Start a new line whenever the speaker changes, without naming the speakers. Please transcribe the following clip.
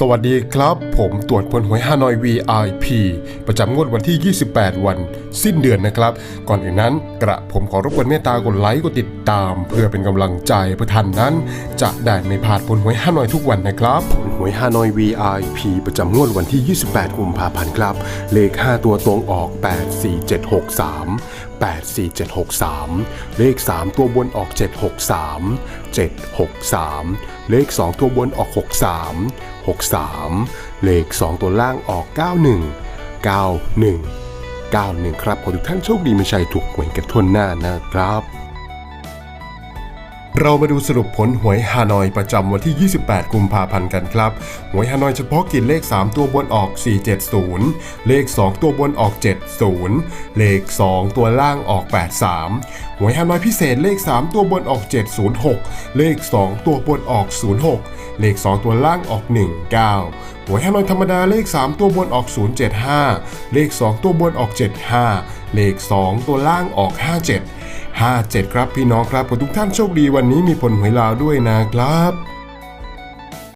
สวัสดีครับ ผมตรวจผลหวยฮานอย VIP ประจำงวดวันที่ 28 วัน สิ้นเดือนนะครับ ก่อนอื่นนั้น กระผมขอรบกวนเมตตากดไลค์กดติดตาม เพื่อเป็นกำลังใจเพื่อท่านนั้น จะได้ไม่พลาดผลหวยฮานอยทุกวันนะครับ หวยฮานอย VIP ประจำงวดวันที่ 28 กุมภาพันธ์ครับ เลข 5 ตัวตรงออก 84763 84763 เลข 3 ตัวบนออก 763 763 เลข 2 ตัวบนออก 63 63 เลข 2 ตัวล่างออก 91 91 91 ครับขอทุกท่านโชคดีไม่ใช่ถูกหวยกันทั่วหน้านะครับ เรามาดูสรุปผลหวยฮานอยประจำวันที่ 28 กุมภาพันธ์กันครับ หวยฮานอยเฉพาะกิจเลข 3 ตัวบนออก 470 เลข 2 ตัวบนออก 70 เลข 2 ตัวล่างออก 83 หวยฮานอยพิเศษเลข 3 ตัวบนออก 706 เลข 2 ตัวบนออก 06 เลข 2 ตัวล่างออก 19 หวยฮานอยธรรมดาเลข 3 ตัวบนออก 075 เลข 2 ตัวบนออก 75 เลข 2 ตัวล่างออก 57 57 ครับพี่น้องครับขอทุกท่านโชคดีวันนี้มีผลหวยลาวด้วยนะครับ